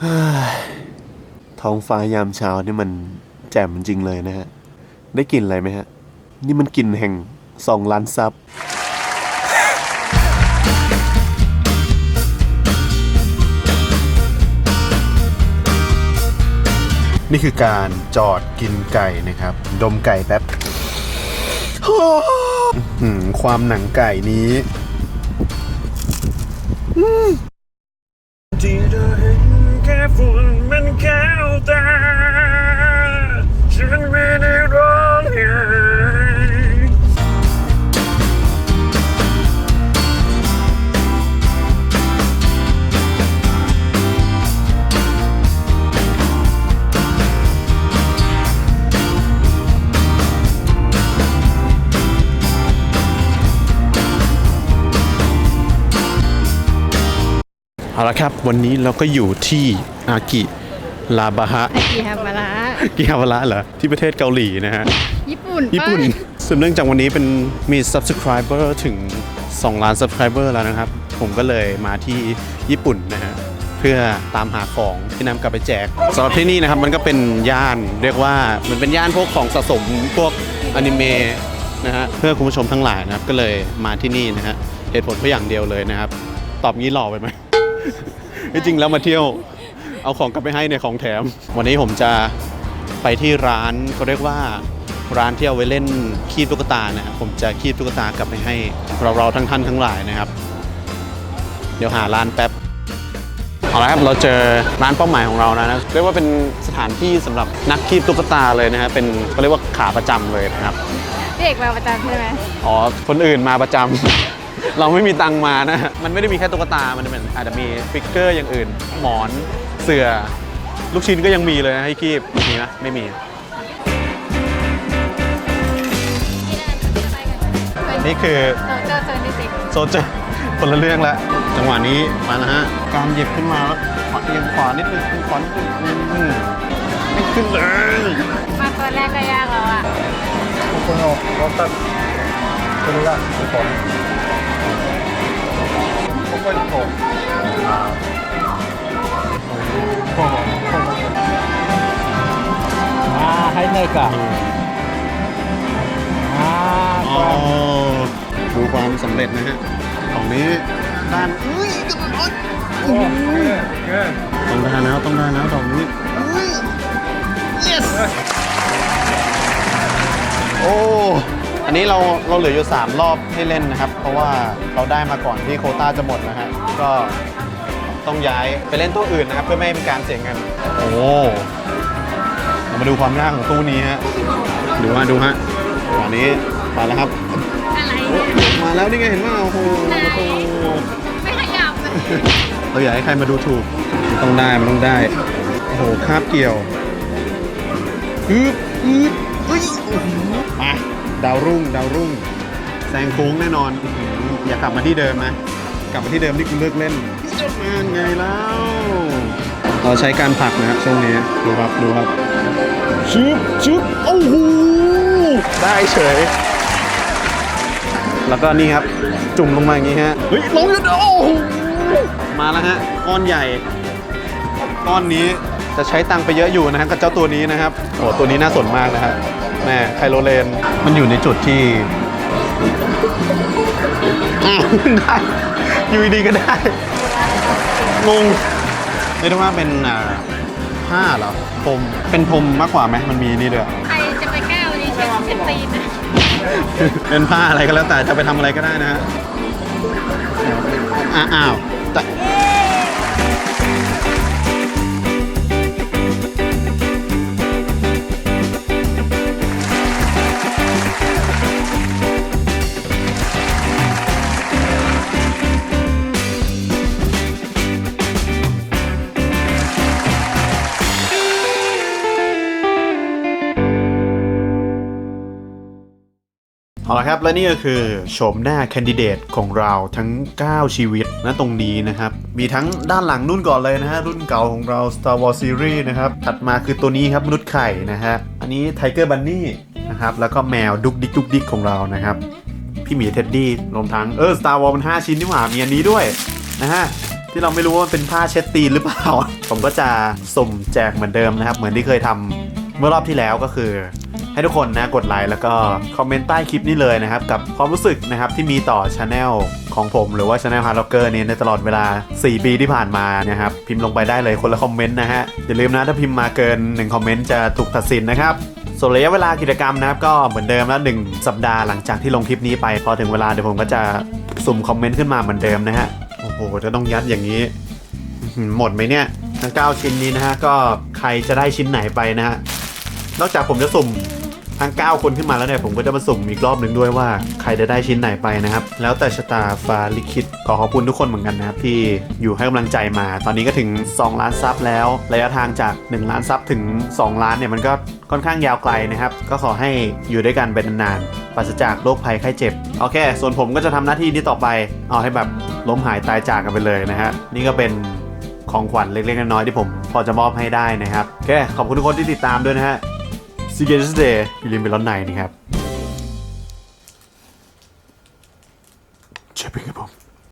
เฮ้ยท้องฟ้ายามเช้านี่มันแจ่มจริงเลยนะฮะ ได้กลิ่นอะไรไหมฮะ นี่มันกลิ่นแห่งสองล้านซับนี่คือการจอดกินไก่นะครับ ดมไก่แป๊บอื้อหือความหนังไก่นี้ที่เธ เอาละครับ วันนี้เราก็อยู่ที่อากิลาบาฮะอากิฮาบาระกิฮาวาระเหรอ ที่ประเทศเกาหลีนะฮะ ญี่ปุ่นญี่ปุ่นปะสืบเนื่องจากวันนี้เป็นมี subscriber ถึง 2 ล้าน subscriber แล้วนะครับ ผมก็เลยมาที่ญี่ปุ่นนะฮะ เพื่อตามหาของที่นำกลับไปแจกสำหรับที่นี่นะครับมันก็เป็นย่านเรียกว่ามันเป็นย่านพวกของสะสมพวกอนิเมะนะฮะเพื่อคุณผู้ชมทั้งหลายนะครับก็เลยมาที่นี่นะฮะเหตุผลเพียงอย่างเดียวเลยนะครับ ตอบงี้หล่อไปไหม จริงๆแล้วมาเที่ยวเอาของกลับไปให้ในยของแถม วันนี้ผมจะไปที่ร้านเขาเรียกว่าร้านที่เอาไว้เล่นคีบตุ๊กตานะครับผมจะคีบตุ๊กตากลับไปให้เราเราๆทั้งท่านทั้งหลายนะครับ เดี๋ยวหาร้านแป๊บเอาละครับเราเจอร้านเป้าหมายของเรานะนะเรียกว่าเป็นสถานที่สำหรับนักคีบตุ๊กตาเลยนะฮะเป็นเขาเรียกว่าขาประจำเลยนะครับพี่เอกมาประจำใช่ไหมอ๋อคนอื่นมาประจำ เราไม่มีตังมานะ มันไม่ได้มีแค่ตุ๊กตา มันเป็นอาจจะมีฟิกเกอร์อย่างอื่น หมอน เสื่อ ลูกชิ้นก็ยังมีเลยนะให้คีบมีไหมไม่มี นี่คือโซเจอเจอในติ๊กโซเจอคนละเรื่องละ จังหวะนี้มานะฮะ การหยิบขึ้นมาแล้วขวาเอียงขวานิดนึงขวานิดนึงไม่ขึ้นเลย มาตอนแรกก็ยากแล้วอะคุณโอ้รถตัดคนละคุณผ あー入んないか、あอ๋อดูความสำเร็จนะฮะ ของนี้ด้านอุ้ยกำลังโอ้ยต้องได้แล้วต้องได้แล้วดองนี้อุ้ย yes โอ้ อันนี้เราเราเหลืออยู่ 3 รอบให้เล่นนะครับ เพราะว่าเราได้มาก่อนที่โควต้าจะหมดนะฮะก็ต้องย้ายไปเล่นตู้อื่นนะครับ เพื่อไม่ให้เป็นการเสียเงินโอ้เรามาดูความยากของตู้นี้ฮะดูฮะดูฮะตอนนี้มาแล้วครับ อะไรเนี่ยมาแล้วนี่ไงเห็นว่าโอ้โหไหนไม่ขยับเลยเราอยากให้ใครมาดูถูกมันต้องได้มันต้องได้โอ้โหคาบเกี่ยวอึ๊บอึ๊บเอ้ยโอ้โหมา ดาวรุ่ง ดาวรุ่ง แซงโค้งแน่นอนอื้อหืออย่ากลับมาที่เดิมนะ กลับมาที่เดิมนี่คุณเลิกเล่นมาไงแล้ว เราใช้การผลักนะครับช่วงนี้ ดูครับ ดูครับ ชึบชึบโอ้โห ได้เฉย แล้วก็นี่ครับ จุ่มลงมาอย่างนี้ฮะ เฮ้ย ลงแล้วโอ้โหมาแล้วฮะ ก้อนใหญ่ ก้อนนี้จะใช้ตังค์ไปเยอะอยู่นะฮะกับเจ้าตัวนี้นะครับ โอ้ตัวนี้น่าสนมากนะฮะ แม่ไคโรเลน มันอยู่ในจุดที่อ้าวได้อยู่ดีๆก็ได้ งงเรียกได้ว่าเป็นอ่าผ้าเหรอพรมเป็นพรมมากกว่าไหมมันมีนี่ด้วย ใครจะไปแก้วนี้เช็ดเช็ดตีนนะเป็นผ้าอะไรก็แล้วแต่จะไปทำอะไรก็ได้นะฮะอะอ้าว เอาละครับและนี่ก็คือโฉมหน้าแคนดิเดตของเราทั้ง 9 ชีวิตนะตรงนี้นะครับ มีทั้งด้านหลังนุ่นก่อนเลยนะฮะรุ่นเก่าของเรา Star Wars Series นะครับถัดมาคือตัวนี้ครับมนุษย์ไข่นะฮะอันนี้ Tiger Bunny นะครับแล้วก็แมวดุกดิกดุกดิกของเรานะครับพี่หมีเท็ดดี้รวมทั้งเออ Star Wars มัน 5 ชิ้นนี่หว่ามีอันนี้ด้วยนะฮะที่เราไม่รู้ว่ามันเป็นผ้าเช็ดตีนหรือเปล่า ผมก็จะสุ่มแจกเหมือนเดิมนะครับ เหมือนที่เคยทำเมื่อรอบที่แล้วก็คือ ให้ทุกคนนะกดไลค์แล้วก็คอมเมนต์ใต้คลิปนี้เลยนะครับ กับความรู้สึกนะครับที่มีต่อช anel ของผมหรือว่าช anel Hard Rocker นี้ในตลอดเวลา 4 ปีที่ผ่านมานะครับ พิมพ์ลงไปได้เลยคนละคอมเมนต์นะฮะ อย่าลืมนะถ้าพิมพ์มาเกิน 1 คอมเมนต์จะถูกตัดสินนะครับส่วนระยะเวลากิจกรรมนะครับก็เหมือนเดิมแล้วหนึ่งสัปดาห์หลังจากที่ลงคลิปนี้ไป พอถึงเวลาเดี๋ยวผมก็จะสุ่มคอมเมนต์ขึ้นมาเหมือนเดิมนะฮะโอ้โหจะต้องยัดอย่างนี้อื้อหือหมดไหมเนี่ยทั้ง9ชิ้นนี้นะฮะก็ใครจะได้ชิ้นไหนไปนะฮะนอกจากผมจะสุ่ม ทั้ง 9 คนขึ้นมาแล้วเนี่ย ผมก็จะมาสุ่มอีกรอบหนึ่งด้วยว่าใครจะได้ชิ้นไหนไปนะครับ แล้วแต่ชะตาฟ้าลิขิตขอขอบคุณทุกคนเหมือนกันนะครับ ที่อยู่ให้กำลังใจมา ตอนนี้ก็ถึง 2 ล้านซับแล้ว ระยะทางจาก 1 ล้านซับถึง 2 ล้านเนี่ยมันก็ค่อนข้างยาวไกลนะครับ ก็ขอให้อยู่ด้วยกันเป็นนานๆปราศจากโรคภัยไข้เจ็บ โอเค ส่วนผมก็จะทำหน้าที่นี้ต่อไป เอาให้แบบล้มหายตายจากกันไปเลยนะฮะ นี่ก็เป็นของขวัญเล็กๆน้อยๆที่ผม พอจะมอบให้ได้นะครับ โอเค ขอบคุณทุกคนที่ติดตามด้วยนะฮะ ซีเกนส์เดย์อย่าลืมไปร้อนในนะครับ